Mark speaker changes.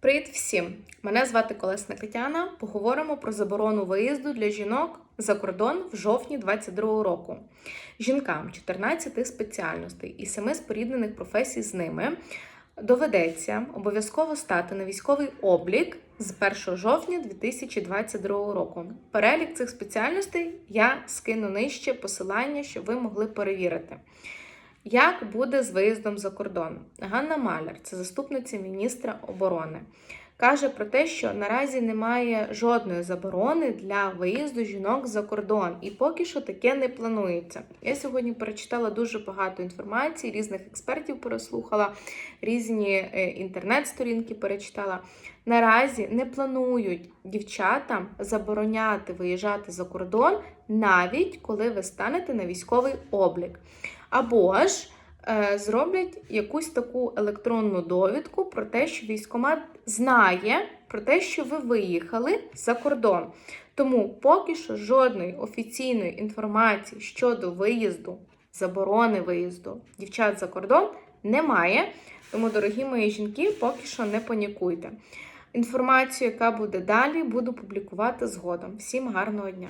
Speaker 1: Привіт всім! Мене звати Колесна Тетяна. Поговоримо про заборону виїзду для жінок за кордон в жовтні 2022 року. Жінкам 14 спеціальностей і 7 споріднених професій з ними доведеться обов'язково стати на військовий облік з 1 жовтня 2022 року. Перелік цих спеціальностей я скину нижче посилання, щоб ви могли перевірити. Як буде з виїздом за кордон? Ганна Маляр, це заступниця міністра оборони, каже про те, що наразі немає жодної заборони для виїзду жінок за кордон, і поки що таке не планується. Я сьогодні перечитала дуже багато інформації, різних експертів переслухала, різні е, інтернет-сторінки перечитала. Наразі не планують дівчатам забороняти виїжджати за кордон, навіть коли ви станете на військовий облік. Або ж зроблять якусь таку електронну довідку про те, що військкомат знає про те, що ви виїхали за кордон. Тому поки що жодної офіційної інформації щодо виїзду, заборони виїзду дівчат за кордон немає. Тому, дорогі мої жінки, поки що не панікуйте. Інформацію, яка буде далі, буду публікувати згодом. Всім гарного дня!